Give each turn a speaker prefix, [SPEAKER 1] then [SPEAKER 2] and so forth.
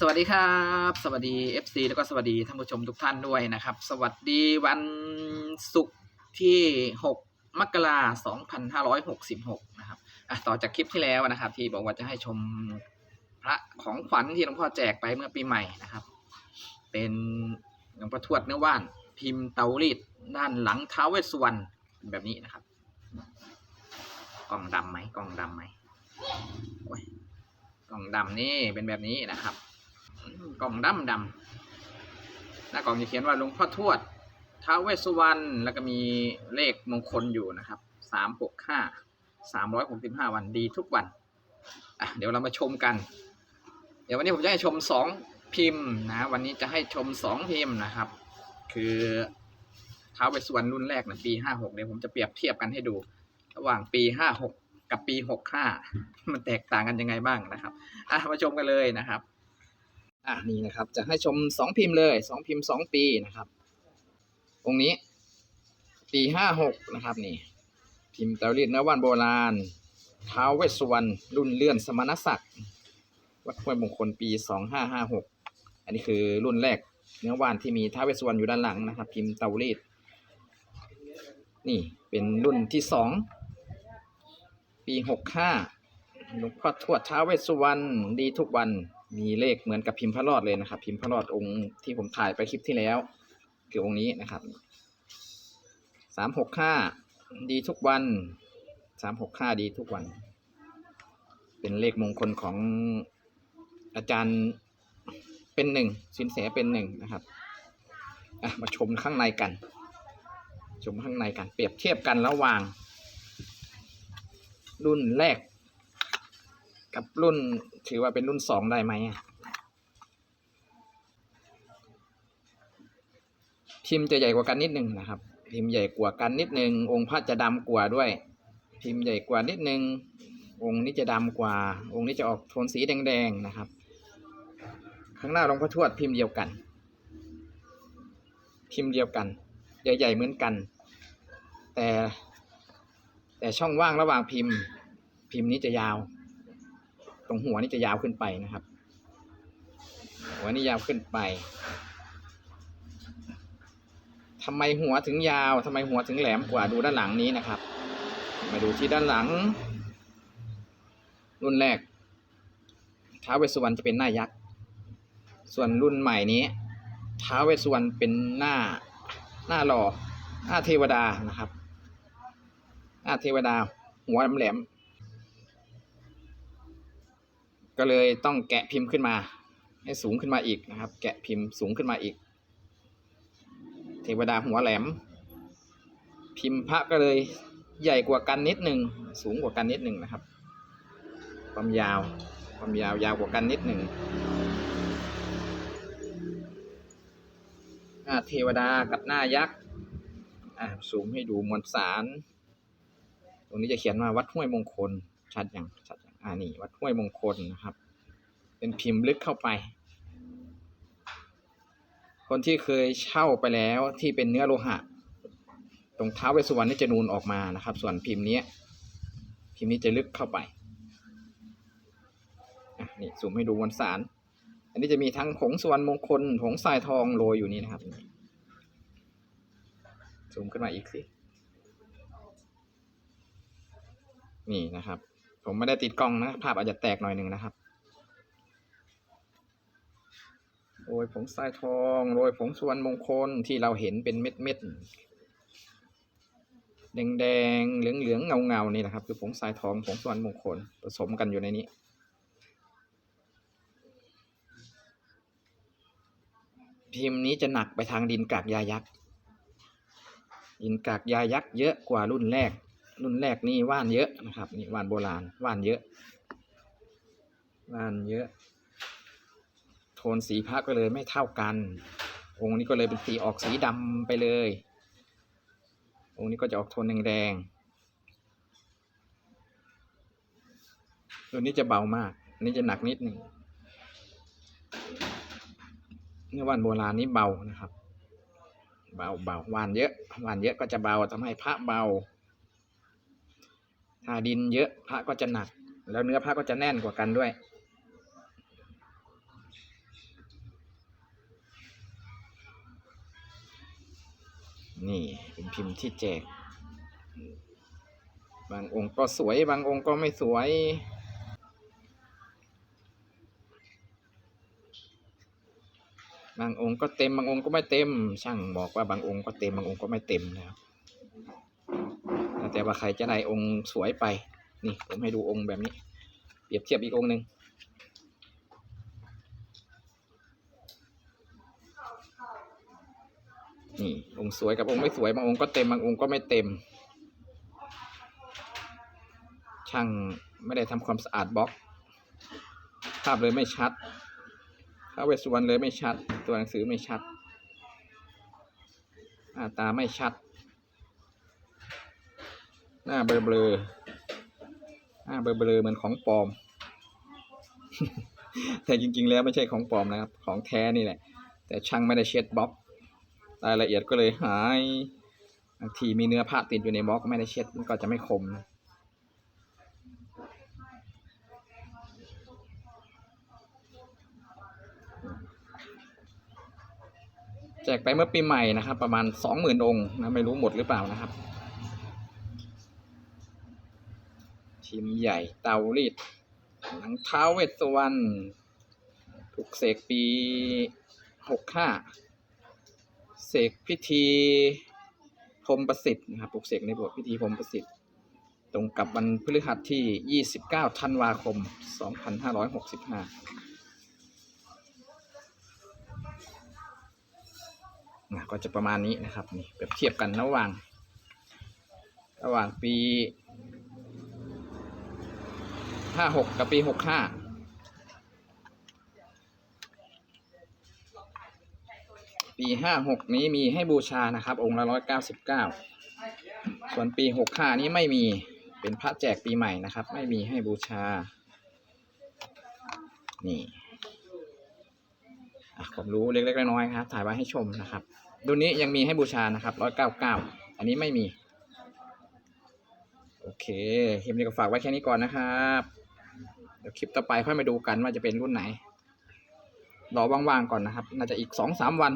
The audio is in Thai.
[SPEAKER 1] สวัสดีครับ สวัสดี FC แล้วก็สวัสดีท่านผู้ชมทุกท่านด้วยนะครับ สวัสดีวันศุกร์ที่ 6 มกราคม2566 นะครับอะต่อจากคลิปที่แล้วนะครับ ที่บอกว่าจะให้ชมพระของขวัญที่หลวงพ่อแจกไปเมื่อปีใหม่นะครับ เป็นหลวงพ่อทวดเนื้อว่าน พิมพ์เตารีดด้านหลังท้าเวสสุวรรณแบบนี้นะครับ กล่องดำไหมกล่องดำไหมกล่องดำนี่เป็นแบบนี้นะครับ กล่องดำดำหน้ากล่องจะเขียนว่าหลวงพ่อทวดท้าวเวสสุวรรณแล้วก็มีเลขมงคลอยู่นะครับสามหกห้าสามร้อยหกสิบห้าวันดีทุกวันอะเดี๋ยวเรามาชมกัน เดี๋ยววันนี้ผมจะให้ชมสองพิมพ์นะวันนี้จะให้ชมสองพิมพ์นะครับ คือท้าวเวสสุวรรณรุ่นแรกนะปีห้าหกเดี๋ยวผมจะเปรียบเทียบกันให้ดู ระหว่างปีห้าหกกับปีหกห้ามันแตกต่างกันยังไงบ้างนะครับอะมาชมกันเลยนะครับ อะนี่นะครับ จะให้ชมสองพิมพ์เลยสองพิมพ์สองปีนะครับ องค์นี้ ปีห้าหกนะครับนี่ พิมพ์เตารีดเนื้อว่านโบราณท้าวเวสสุวรรณรุ่นเลื่อนสมณศักดิ์วัดห้วยมงคลปีสองห้าห้าหกอันนี้คือรุ่นแรกเนื้อวานที่มีท้าวเวสสุวรรณอยู่ด้านหลังนะครับ พิมพ์เตารีดนี่เป็นรุ่นที่สองปีหกห้าหลวงพ่อทวดท้าวเวสสุวรรณดีทุกวัน มีเลขเหมือนกับพิมพ์พระรอดเลยนะครับ พิมพ์พระรอดองค์ที่ผมถ่ายไปคลิปที่แล้ว คือองค์นี้นะครับสามหกห้าดีทุกวันสามหกห้าดีทุกวัน เป็นเลขมงคลของอาจารย์เป็นหนึ่งสินแสเป็นหนึ่งนะครับมาชมข้างในกัน ชมข้างในกัน เปรียบเทียบกันระหว่าง รุ่นแรก กับรุ่นถือว่าเป็นรุ่นสองได้ไหมอะพิมพ์จะใหญ่กว่ากันนิดนึงนะครับ พิมพ์ใหญ่กว่ากันนิดนึง องค์พระจะดำกว่าด้วย พิมพ์ใหญ่กว่านิดนึง องค์นี้จะดำกว่า องค์นี้จะออกโทนสีแดงๆนะครับ ข้างหน้าหลวงพ่อทวดพิมพ์เดียวกัน พิมพ์เดียวกัน ใหญ่ๆเหมือนกัน แต่ แต่ช่องว่างระหว่างพิมพ์ พิมพ์นี้จะยาว ตรงหัวนี่จะยาวขึ้นไปนะครับ หัวนี่ยาวขึ้นไปทำไมหัวถึงยาวทำไมหัวถึงแหลมกว่าดูด้านหลังนี้นะครับ มาดูที่ด้านหลัง รุ่นแรกท้าวเวสสุวรรณจะเป็นหน้ายักษ์ส่วนรุ่นใหม่นี้ท้าวเวสสุวรรณเป็นหน้าหน้าหล่อหน้าเทวดานะครับ หน้าเทวดาหัวแหลม ก็เลยต้องแกะพิมพ์ขึ้นมา ให้สูงขึ้นมาอีกนะครับ แกะพิมพ์สูงขึ้นมาอีก เทวดาหัวแหลม พิมพ์พระก็เลยใหญ่กว่ากันนิดหนึ่งสูงกว่ากันนิดหนึ่งนะครับ ความยาวความยาวยาวกว่ากันนิดหนึ่งหน้าเทวดากับหน้ายักษ์สูงให้ดูมวลสาร ตรงนี้จะเขียนว่าวัดห้วยมงคลชัดอย่างชัด อ่านี่วัดห้วยมงคลนะครับ เป็นพิมพ์ลึกเข้าไป คนที่เคยเช่าไปแล้วที่เป็นเนื้อโลหะ ตรงเท้าเวสุวรรณนี่จะนูนออกมานะครับ ส่วนพิมพ์นี้พิมพ์นี้จะลึกเข้าไปนี่ซูมให้ดูมวลสาร อันนี้จะมีทั้งผงสวรรณมงคลผงทรายทองโรยอยู่นี่นะครับซูมขึ้นมาอีกสิ นี่นะครับ ผมไม่ได้ติดกล้องนะ ภาพอาจจะแตกหน่อยหนึ่งนะครับ โรยผงทรายทอง โรยผงสวรรณมงคลที่เราเห็นเป็นเม็ดเม็ดแดงแดงเหลืองเหลืองเงาเงานี่นะครับ คือผงทรายทองผงสวรรณมงคลผสมกันอยู่ในนี้ พิมพ์นี้จะหนักไปทางดินกากยายักษ์ดินกากยายักษ์เยอะกว่ารุ่นแรก รุ่นแรกนี่ว่านเยอะนะครับ นี่ว่านโบราณว่านเยอะ ว่านเยอะ โทนสีพระก็เลยไม่เท่ากัน องค์นี้ก็เลยเป็นสีออกสีดำไปเลย องค์นี้ก็จะออกโทนแดงๆตัวนี้จะเบามากอันนี้จะหนักนิดหนึ่งเนื้อว่านโบราณนี้เบานะครับ เบาเบาว่านเยอะว่านเยอะก็จะเบาทำให้พระเบา ดินเยอะพระก็จะหนัก แล้วเนื้อพระก็จะแน่นกว่ากันด้วยนี่เป็นพิมพ์ที่แจก บางองค์ก็สวยบางองค์ก็ไม่สวย บางองค์ก็เต็มบางองค์ก็ไม่เต็ม ช่างบอกว่าบางองค์ก็เต็มบางองค์ก็ไม่เต็มนะครับ แต่ว่าใครจะได้องค์สวยไป นี่ผมให้ดูองค์แบบนี้ เปรียบเทียบอีกองค์หนึ่งนี่องค์สวยกับองค์ไม่สวยบางองค์ก็เต็มบางองค์ก็ไม่เต็ม ช่างไม่ได้ทำความสะอาดบล็อก ภาพเลยไม่ชัดท้าวเวสสุวรรณเลยไม่ชัด ตัวหนังสือไม่ชัดหน้าตาไม่ชัด หน้าเบลออๆหน้าเบลอเบลอๆเหมือนของปลอม แต่จริง ๆ แล้วไม่ใช่ของปลอมนะครับ ของแท้นี่แหละ แต่ช่างไม่ได้เช็ดบล็อกรายละเอียดก็เลยหายบางทีมีเนื้อผ้าติดอยู่ในบล็อกไม่ได้เช็ดมันก็จะไม่คมนะแจกไปเมื่อปีใหม่นะครับ ประมาณสองหมื่นองค์นะไม่รู้หมดหรือเปล่านะครับ ชิมใหญ่เตารีดหลังเท้าเวสวรรณถูกเสกปีหกห้าเสกพิธีพรมประสิทธิ์นะครับปลุกเสกในบทพิธีพรมประสิทธิ์ ตรงกับวันพฤหัสที่ 29 ธันวาคม 2565นะก็จะประมาณนี้นะครับนี่เปรียบเทียบกันระหว่าง ระหว่างปี ห้าหกกับปีหกห้าปีห้าหกนี้มีให้บูชานะครับ องค์ละร้อยเก้าสิบเก้าส่วนปีหกห้านี้ไม่มีเป็นพระแจกปีใหม่นะครับ ไม่มีให้บูชา นี่อะผมรู้เล็กๆน้อยๆครับ ถ่ายไว้ให้ชมนะครับรุ่นนี้ยังมีให้บูชานะครับร้อยเก้าเก้าอันนี้ไม่มี โอเคคลิปนี้ก็ฝากไว้แค่นี้ก่อนนะครับ เดี๋ยวคลิปต่อไปค่อยมาดูกันว่าจะเป็นรุ่นไหน รอว่างๆก่อนนะครับ น่าจะอีกสองสามวัน